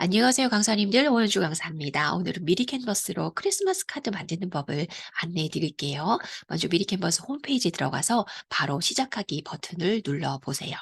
안녕하세요, 강사님들. 오은주 강사입니다. 오늘은 미리 캔버스로 크리스마스 카드 만드는 법을 안내해 드릴게요. 먼저 미리 캔버스 홈페이지에 들어가서 바로 시작하기 버튼을 눌러 보세요.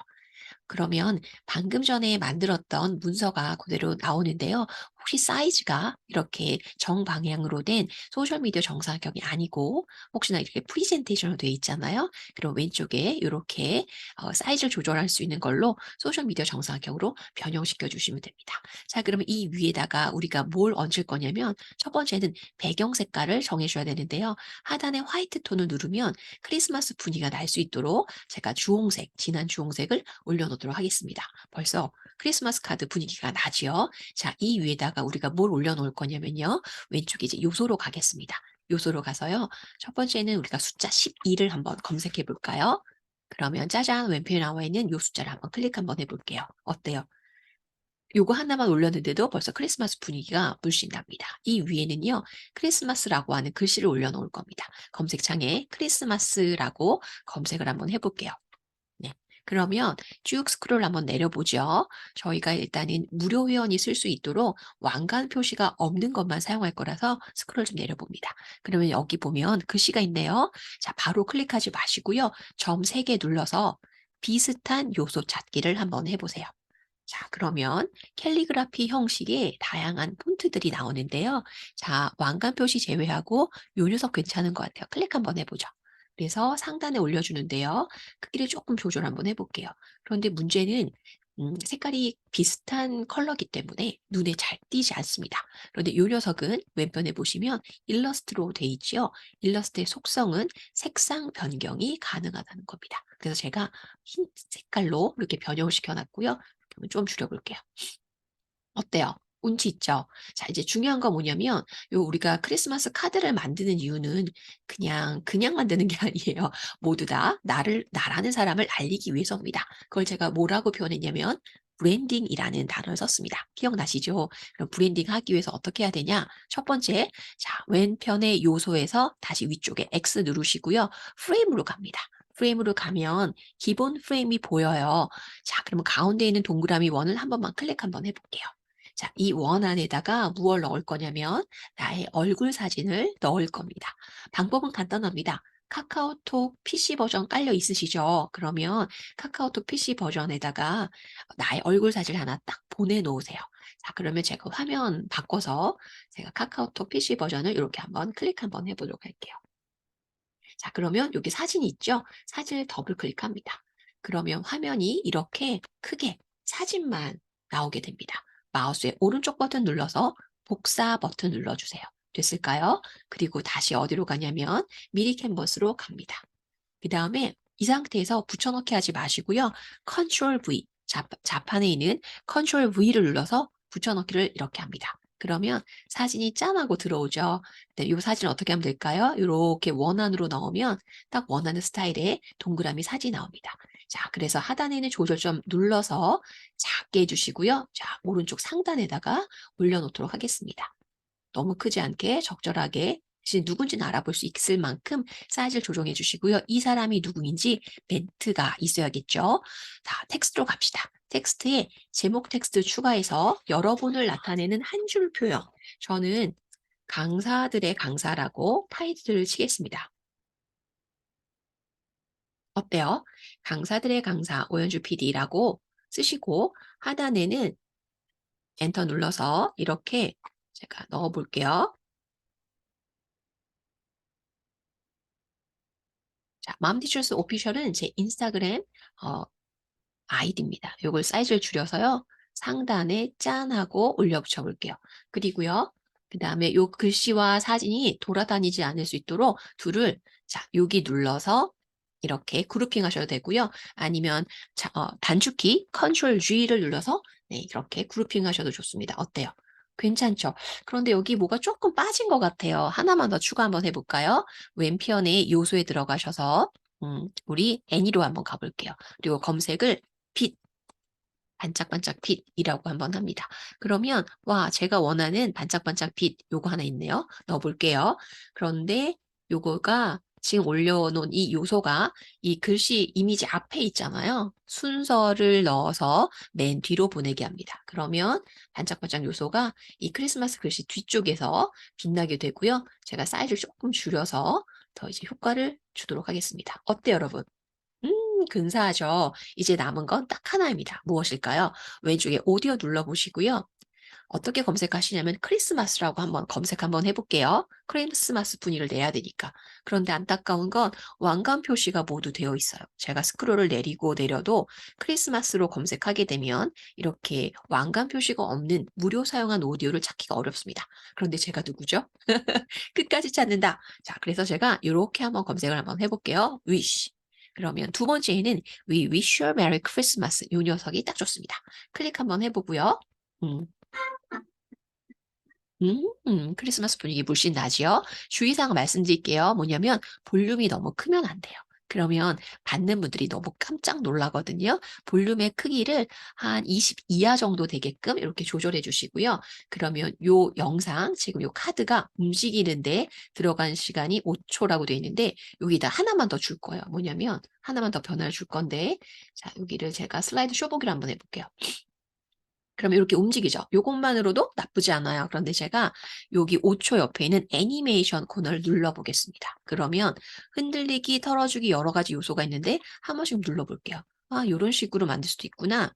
그러면 방금 전에 만들었던 문서가 그대로 나오는데요. 혹시 사이즈가 이렇게 정방향으로 된 소셜미디어 정사각형이 아니고 혹시나 이렇게 프리젠테이션으로 되어 있잖아요. 그럼 왼쪽에 이렇게 어, 사이즈를 조절할 수 있는 걸로 소셜미디어 정사각형으로 변형시켜 주시면 됩니다. 자, 그러면 이 위에다가 우리가 뭘 얹을 거냐면 첫 번째는 배경 색깔을 정해줘야 되는데요. 하단에 화이트 톤을 누르면 크리스마스 분위기가 날 수 있도록 제가 주홍색, 진한 주홍색을 올려놓도록 하겠습니다. 벌써 크리스마스 카드 분위기가 나지요. 자, 이 위에다가 우리가 뭘 올려놓을 거냐면요. 왼쪽에 이제 요소로 가겠습니다. 요소로 가서요. 첫 번째는 우리가 숫자 12를 한번 검색해 볼까요? 그러면 짜잔 왼편에 나와 있는 요 숫자를 한번 클릭 한번 해볼게요. 어때요? 요거 하나만 올렸는데도 벌써 크리스마스 분위기가 물씬 납니다. 이 위에는요, 크리스마스라고 하는 글씨를 올려놓을 겁니다. 검색창에 크리스마스라고 검색을 한번 해볼게요. 네. 그러면 쭉 스크롤 한번 내려보죠. 저희가 일단은 무료 회원이 쓸 수 있도록 왕관 표시가 없는 것만 사용할 거라서 스크롤 좀 내려봅니다. 그러면 여기 보면 글씨가 있네요. 자, 바로 클릭하지 마시고요. 점 3개 눌러서 비슷한 요소 찾기를 한번 해보세요. 자, 그러면 캘리그라피 형식의 다양한 폰트들이 나오는데요. 자, 왕관 표시 제외하고 요 녀석 괜찮은 것 같아요. 클릭 한번 해보죠. 그래서 상단에 올려주는데요. 크기를 조금 조절 한번 해볼게요. 그런데 문제는 음, 색깔이 비슷한 컬러기 때문에 눈에 잘 띄지 않습니다. 그런데 이 녀석은 왼편에 보시면 일러스트로 돼 있죠. 일러스트의 속성은 색상 변경이 가능하다는 겁니다. 그래서 제가 흰 색깔로 이렇게 변형을 시켜놨고요. 좀 줄여볼게요. 어때요? 운치 있죠? 자, 이제 중요한 건 뭐냐면, 요 우리가 크리스마스 카드를 만드는 이유는 그냥, 그냥 만드는 게 아니에요. 모두 다 나를, 나라는 사람을 알리기 위해서입니다. 그걸 제가 뭐라고 표현했냐면, 브랜딩이라는 단어를 썼습니다. 기억나시죠? 그럼 브랜딩 하기 위해서 어떻게 해야 되냐? 첫 번째, 자, 왼편의 요소에서 다시 위쪽에 X 누르시고요. 프레임으로 갑니다. 프레임으로 가면 기본 프레임이 보여요. 자, 그러면 가운데 있는 동그라미 원을 한 번만 클릭 한번 해볼게요. 자, 이 원 안에다가 무엇을 넣을 거냐면 나의 얼굴 사진을 넣을 겁니다. 방법은 간단합니다. 카카오톡 PC 버전 깔려 있으시죠? 그러면 카카오톡 PC 버전에다가 나의 얼굴 사진을 하나 딱 보내놓으세요. 자, 그러면 제가 화면 바꿔서 제가 카카오톡 PC 버전을 이렇게 한번 클릭 한번 해보도록 할게요. 자, 그러면 여기 사진이 있죠? 사진을 더블 클릭합니다. 그러면 화면이 이렇게 크게 사진만 나오게 됩니다. 마우스의 오른쪽 버튼 눌러서 복사 버튼 눌러주세요. 됐을까요? 그리고 다시 어디로 가냐면 미리 캔버스로 갑니다. 그 다음에 이 상태에서 붙여넣기 하지 마시고요. Ctrl V, 좌, 좌판에 있는 Ctrl V를 눌러서 붙여넣기를 이렇게 합니다. 그러면 사진이 짠하고 들어오죠. 네, 이 사진 어떻게 하면 될까요? 이렇게 원안으로 넣으면 딱 원하는 스타일의 동그라미 사진이 나옵니다. 자, 그래서 하단에 있는 조절점 눌러서 작게 해주시고요. 자, 오른쪽 상단에다가 올려놓도록 하겠습니다. 너무 크지 않게 적절하게 누군지는 알아볼 수 있을 만큼 사이즈를 조정해 주시고요. 이 사람이 누구인지 멘트가 있어야겠죠. 자, 텍스트로 갑시다. 텍스트에 제목 텍스트 추가해서 여러분을 나타내는 한 줄 표현. 저는 강사들의 강사라고 타이틀을 치겠습니다. 어때요? 강사들의 강사 오연주 PD라고 쓰시고 하단에는 엔터 눌러서 이렇게 제가 넣어 볼게요. 자, 맘티처스 오피셜은 제 인스타그램 어, 아이디입니다. 요걸 사이즈를 줄여서요. 상단에 짠 하고 올려 붙여 볼게요. 그리고요. 그 다음에 요 글씨와 사진이 돌아다니지 않을 수 있도록 둘을 자, 여기 눌러서 이렇게 그룹핑 하셔도 되고요. 아니면 자, 어, 단축키 Ctrl G를 눌러서 네, 이렇게 그룹핑 하셔도 좋습니다. 어때요? 괜찮죠? 그런데 여기 뭐가 조금 빠진 것 같아요. 하나만 더 추가 한번 해볼까요? 왼편에 요소에 들어가셔서 음, 우리 애니로 한번 가볼게요. 그리고 검색을 빛, 반짝반짝 빛이라고 한번 합니다. 그러면 와 제가 원하는 반짝반짝 빛 요거 하나 있네요. 넣어볼게요. 그런데 요거가 지금 올려놓은 이 요소가 이 글씨 이미지 앞에 있잖아요. 순서를 넣어서 맨 뒤로 보내게 합니다. 그러면 반짝반짝 요소가 이 크리스마스 글씨 뒤쪽에서 빛나게 되고요. 제가 사이즈를 조금 줄여서 더 이제 효과를 주도록 하겠습니다. 어때요, 여러분? 음, 근사하죠? 이제 남은 건 딱 하나입니다. 무엇일까요? 왼쪽에 오디오 눌러보시고요. 어떻게 검색하시냐면 크리스마스라고 한번 검색 한번 해볼게요. 크리스마스 분위기를 내야 되니까. 그런데 안타까운 건 왕관 표시가 모두 되어 있어요. 제가 스크롤을 내리고 내려도 크리스마스로 검색하게 되면 이렇게 왕관 표시가 없는 무료 사용한 오디오를 찾기가 어렵습니다. 그런데 제가 누구죠? 끝까지 찾는다. 자, 그래서 제가 이렇게 한번 검색을 한번 해볼게요. wish. 그러면 두 번째에는 We wish you a Merry Christmas. 이 녀석이 딱 좋습니다. 클릭 한번 해보고요. 음, 음, 크리스마스 분위기 물씬 나지요? 주의사항 말씀드릴게요. 뭐냐면 볼륨이 너무 크면 안 돼요. 그러면 받는 분들이 너무 깜짝 놀라거든요. 볼륨의 크기를 한 20 이하 정도 되게끔 이렇게 조절해 주시고요. 그러면 요 영상, 지금 요 카드가 움직이는데 들어간 시간이 5초라고 되어 있는데 여기다 하나만 더 줄 거예요. 뭐냐면 하나만 더 변화를 줄 건데 자, 여기를 제가 슬라이드 쇼보기를 한번 해볼게요. 그러면 이렇게 움직이죠. 요것만으로도 나쁘지 않아요. 그런데 제가 여기 5초 옆에 있는 애니메이션 코너를 눌러보겠습니다. 그러면 흔들리기, 털어주기 여러 가지 요소가 있는데 한 번씩 눌러볼게요. 아, 이런 식으로 만들 수도 있구나.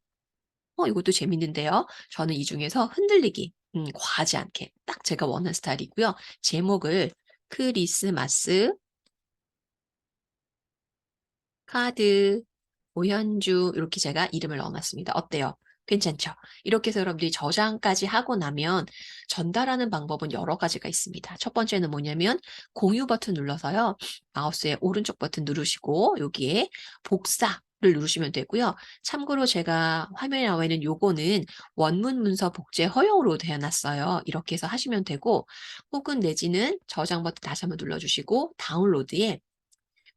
어, 이것도 재밌는데요. 저는 이 중에서 흔들리기, 음, 과하지 않게 딱 제가 원하는 스타일이고요. 제목을 크리스마스 카드 오현주 이렇게 제가 이름을 넣어놨습니다. 어때요? 괜찮죠? 이렇게 해서 여러분들이 저장까지 하고 나면 전달하는 방법은 여러 가지가 있습니다. 첫 번째는 뭐냐면 공유 버튼 눌러서요. 마우스의 오른쪽 버튼 누르시고 여기에 복사 를 누르시면 되고요. 참고로 제가 화면에 나와 있는 요거는 원문 문서 복제 허용으로 되어놨어요. 이렇게 해서 하시면 되고 혹은 내지는 저장 버튼 다시 한번 눌러주시고 다운로드에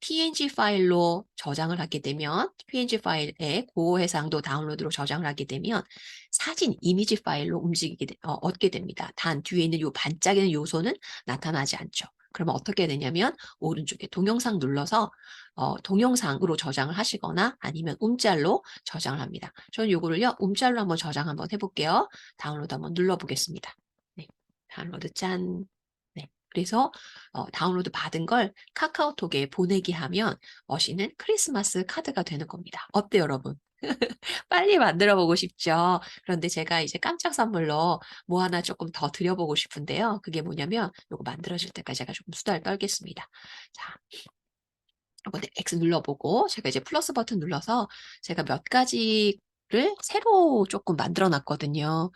png 파일로 저장을 하게 되면 png 파일에 고해상도 다운로드로 저장을 하게 되면 사진 이미지 파일로 움직이게 되, 어, 얻게 됩니다. 단 뒤에 있는 요 반짝이는 요소는 나타나지 않죠. 그러면 어떻게 되냐면 오른쪽에 동영상 눌러서 어, 동영상으로 저장을 하시거나 아니면 움짤로 저장을 합니다. 저는 요거를요 움짤로 한번 저장 한번 해볼게요. 다운로드 한번 눌러보겠습니다. 네, 다운로드 짠. 그래서 어, 다운로드 받은 걸 카카오톡에 보내기 하면 멋있는 크리스마스 카드가 되는 겁니다. 어때요, 여러분? 빨리 만들어 보고 싶죠. 그런데 제가 이제 깜짝 선물로 뭐 하나 조금 더 드려보고 싶은데요. 그게 뭐냐면 이거 만들어질 때까지 제가 조금 수다를 떨겠습니다. 자, 이거 X 눌러보고 제가 이제 플러스 버튼 눌러서 제가 몇 가지를 새로 조금 만들어 놨거든요.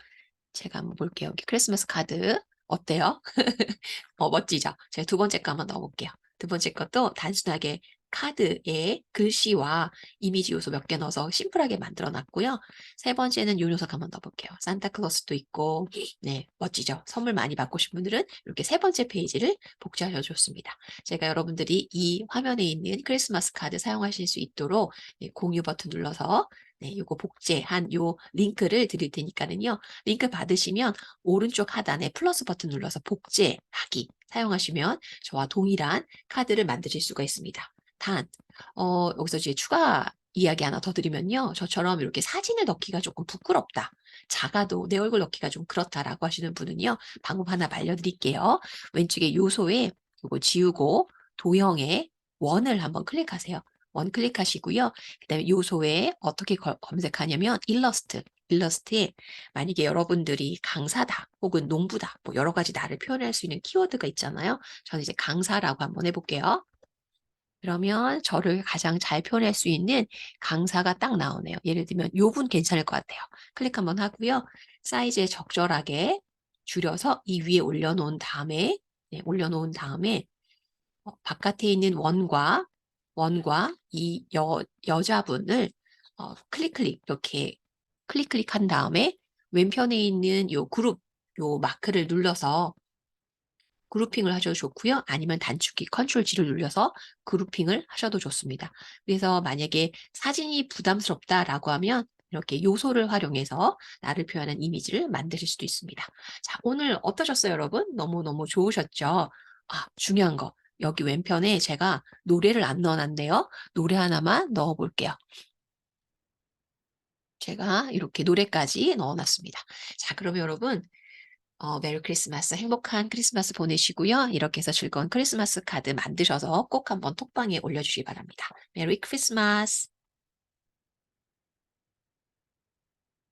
제가 한번 볼게요. 여기 크리스마스 카드. 어때요? 어, 멋지죠? 제가 두 번째 거 한번 넣어볼게요. 두 번째 것도 단순하게 카드에 글씨와 이미지 요소 몇 개 넣어서 심플하게 만들어 놨고요. 세 번째는 요 녀석 한번 넣어볼게요. 산타클로스도 있고, 네, 멋지죠? 선물 많이 받고 싶은 분들은 이렇게 세 번째 페이지를 복제하셔 줬습니다. 제가 여러분들이 이 화면에 있는 크리스마스 카드 사용하실 수 있도록 네, 공유 버튼 눌러서 네, 요거 복제한 요 링크를 드릴 테니까는요. 링크 받으시면 오른쪽 하단에 플러스 버튼 눌러서 복제하기 사용하시면 저와 동일한 카드를 만드실 수가 있습니다. 단, 어, 여기서 이제 추가 이야기 하나 더 드리면요. 저처럼 이렇게 사진을 넣기가 조금 부끄럽다. 작아도 내 얼굴 넣기가 좀 그렇다라고 하시는 분은요. 방법 하나 알려드릴게요. 왼쪽에 요소에 이거 지우고 도형에 원을 한번 클릭하세요. 원 클릭하시고요. 그 다음에 요소에 어떻게 검색하냐면 일러스트. 일러스트에 만약에 여러분들이 강사다 혹은 농부다 뭐 여러 가지 나를 표현할 수 있는 키워드가 있잖아요. 저는 이제 강사라고 한번 해볼게요. 그러면 저를 가장 잘 표현할 수 있는 강사가 딱 나오네요. 예를 들면 요분 괜찮을 것 같아요. 클릭 한번 하고요. 사이즈에 적절하게 줄여서 이 위에 올려놓은 다음에 네, 올려놓은 다음에 어, 바깥에 있는 원과 원과 이 여, 여자분을 어, 클릭 클릭 이렇게 클릭 클릭한 다음에 왼편에 있는 요 그룹 요 마크를 눌러서 그룹핑을 하셔도 좋고요. 아니면 단축키 컨트롤 G를 눌려서 그룹핑을 하셔도 좋습니다. 그래서 만약에 사진이 부담스럽다라고 하면 이렇게 요소를 활용해서 나를 표현한 이미지를 만드실 수도 있습니다. 자, 오늘 어떠셨어요, 여러분? 너무너무 좋으셨죠? 아, 중요한 거. 여기 왼편에 제가 노래를 안 넣어놨네요. 노래 하나만 넣어볼게요. 제가 이렇게 노래까지 넣어놨습니다. 자, 그러면 여러분, 어, 메리 크리스마스, 행복한 크리스마스 보내시고요. 이렇게 해서 즐거운 크리스마스 카드 만드셔서 꼭 한번 톡방에 올려주시기 바랍니다. 메리 크리스마스!